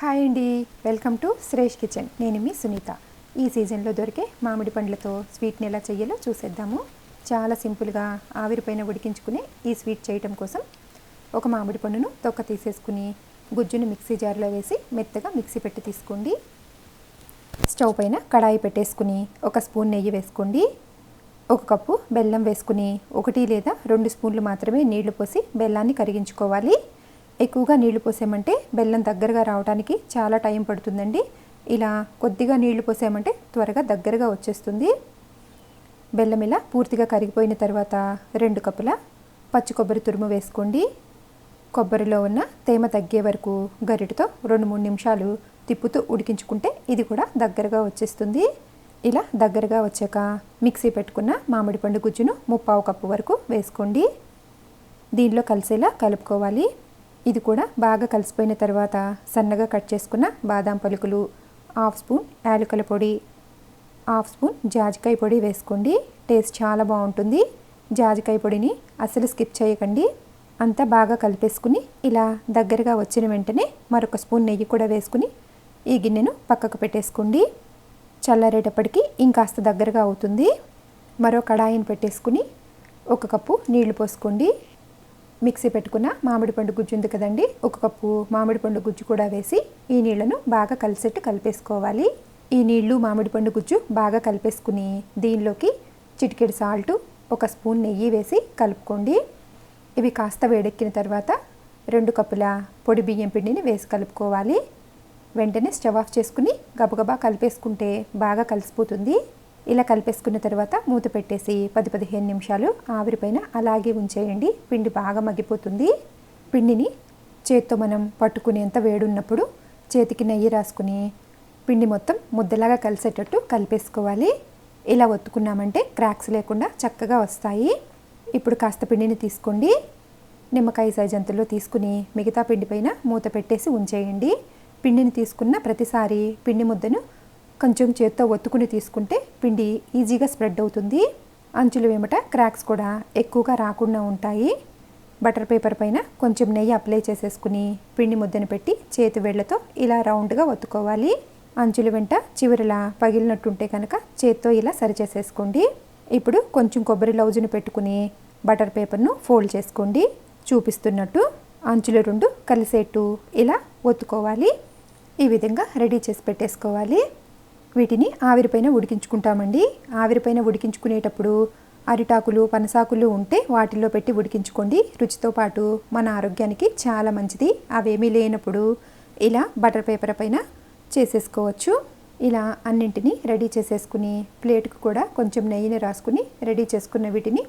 Hi అండి. Welcome to Shresh kitchen. నేను మీ సునీత. ఈ సీజన్లో దొరికే మామిడి పండ్లతో స్వీట్ని ఎలా చేయాలో చూసేద్దాము. చాలా సింపుల్గా ఆవిరిపైన ఉడికించుకునే ఈ స్వీట్ చేయటం కోసం ఒక మామిడి పండును తొక్క తీసేసుకుని గుజ్జును మిక్సీ జార్లో వేసి మెత్తగా మిక్సీ పెట్టి తీసుకోండి. స్టవ్ పైన కడాయి పెట్టేసుకుని ఒక స్పూన్ నెయ్యి వేసుకోండి. ఒక కప్పు బెల్లం వేసుకుని ఒకటి లేదా రెండు స్పూన్లు మాత్రమే నీళ్ళు పోసి బెల్లాన్ని కరిగించుకోవాలి. ఎక్కువగా నీళ్ళు పోసామంటే బెల్లం దగ్గరగా రావడానికి చాలా టైం పడుతుందండి. ఇలా కొద్దిగా నీళ్ళు పోసామంటే త్వరగా దగ్గరగా వచ్చేస్తుంది. బెల్లం ఇలా పూర్తిగా కరిగిపోయిన తర్వాత రెండు కప్పుల పచ్చి కొబ్బరి తురుము వేసుకోండి. కొబ్బరిలో ఉన్న తేమ తగ్గే వరకు గరిటతో రెండు మూడు నిమిషాలు తిప్పుతూ ఉడికించుకుంటే ఇది కూడా దగ్గరగా వచ్చేస్తుంది. ఇలా దగ్గరగా వచ్చాక మిక్సీ పెట్టుకున్న మామిడి పండు గుజ్జును ముప్పావు కప్పు వరకు వేసుకోండి. దీనిలో కలిసేలా కలుపుకోవాలి. ఇది కూడా బాగా కలిసిపోయిన తర్వాత సన్నగా కట్ చేసుకున్న బాదాం పలుకులు హాఫ్ స్పూన్ యాలకుల పొడి హాఫ్ స్పూన్ జాజికాయ పొడి వేసుకోండి. టేస్ట్ చాలా బాగుంటుంది. జాజికాయ పొడిని అసలు స్కిప్ చేయకండి. అంతా బాగా కలిపేసుకుని ఇలా దగ్గరగా వచ్చిన వెంటనే మరొక స్పూన్ నెయ్యి కూడా వేసుకుని ఈ గిన్నెను పక్కకు పెట్టేసుకోండి. చల్లారేటప్పటికి ఇంకాస్త దగ్గరగా అవుతుంది. మరో కడాయిని పెట్టేసుకుని ఒక కప్పు నీళ్ళు పోసుకోండి. మిక్సీ పెట్టుకున్న మామిడి పండు గుజ్జు ఉంది కదండి. ఒక కప్పు మామిడి పండు గుజ్జు కూడా వేసి ఈ నీళ్ళను బాగా కలిసేట్టు కలిపేసుకోవాలి. ఈ నీళ్ళు మామిడి పండు గుజ్జు బాగా కలిపేసుకుని దీనిలోకి చిటికెడు సాల్ట్ ఒక స్పూన్ నెయ్యి వేసి కలుపుకోండి. ఇవి కాస్త వేడెక్కిన తర్వాత రెండు కప్పుల పొడి బియ్యం పిండిని వేసి కలుపుకోవాలి. వెంటనే స్టవ్ ఆఫ్ చేసుకుని గబగబా కలిపేసుకుంటే బాగా కలిసిపోతుంది. ఇలా కలిపేసుకున్న తర్వాత మూత పెట్టేసి పది పదిహేను నిమిషాలు ఆవిరిపైన అలాగే ఉంచేయండి. పిండి బాగా మగ్గిపోతుంది. పిండిని చేత్తో మనం పట్టుకునేంత వేడున్నప్పుడు చేతికి నెయ్యి రాసుకుని పిండి మొత్తం ముద్దలాగా కలిసేటట్టు కలిపేసుకోవాలి. ఇలా ఒత్తుకున్నామంటే క్రాక్స్ లేకుండా చక్కగా వస్తాయి. ఇప్పుడు కాస్త పిండిని తీసుకోండి. నిమ్మకాయ సైజ్ అంతలో తీసుకుని మిగతా పిండి పైన మూత పెట్టేసి ఉంచేయండి. పిండిని తీసుకున్న ప్రతిసారి పిండి ముద్దను కొంచెం చేత్తో ఒత్తుకుని తీసుకుంటే పిండి ఈజీగా స్ప్రెడ్ అవుతుంది. అంచులు వెంబట క్రాక్స్ కూడా ఎక్కువగా రాకుండా ఉంటాయి. బటర్ పేపర్ పైన కొంచెం నెయ్యి అప్లై చేసేసుకుని పిండి ముద్దను పెట్టి చేతి వేళ్ళతో ఇలా రౌండ్గా ఒత్తుకోవాలి. అంచుల వెంట చివరిలా పగిలినట్టుంటే కనుక చేత్తో ఇలా సరిచేసేసుకోండి. ఇప్పుడు కొంచెం కొబ్బరి లౌజును పెట్టుకుని బటర్ పేపర్ను ఫోల్డ్ చేసుకోండి. చూపిస్తున్నట్టు అంచులు రెండు కలిసేట్టు ఇలా ఒత్తుకోవాలి. ఈ విధంగా రెడీ చేసి పెట్టేసుకోవాలి. వీటిని ఆవిరిపైన ఉడికించుకుంటామండి. ఆవిరిపైన ఉడికించుకునేటప్పుడు అరిటాకులు పనసాకులు ఉంటే వాటిల్లో పెట్టి ఉడికించుకోండి. రుచితో పాటు మన ఆరోగ్యానికి చాలా మంచిది. అవేమీ లేనప్పుడు ఇలా బటర్ పేపర్ పైన చేసేసుకోవచ్చు. ఇలా అన్నింటినీ రెడీ చేసేసుకుని ప్లేట్కు కూడా కొంచెం నెయ్యిని రాసుకుని రెడీ చేసుకున్న వీటిని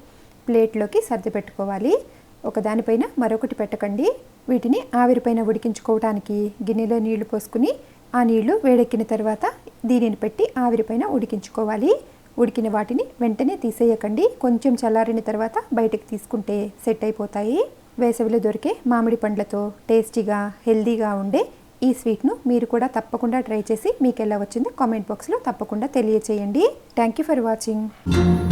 ప్లేట్లోకి సర్ది పెట్టుకోవాలి ఒకదానిపైన మరొకటి పెట్టకండి. వీటిని ఆవిరిపైన ఉడికించుకోవడానికి గిన్నెలో నీళ్ళు పోసుకుని ఆ నీళ్ళు వేడెక్కిన తర్వాత దీనిని పెట్టి ఆవిరిపైన ఉడికించుకోవాలి. ఉడికిన వాటిని వెంటనే తీసేయకండి. కొంచెం చల్లారిన తర్వాత బయటకు తీసుకుంటే సెట్ అయిపోతాయి. వేసవిలో దొరికే మామిడి పండ్లతో టేస్టీగా హెల్దీగా ఉండే ఈ స్వీట్ను మీరు కూడా తప్పకుండా ట్రై చేసి మీకు ఎలా వచ్చిందో కామెంట్ బాక్స్లో తప్పకుండా తెలియచేయండి. Thank you for watching.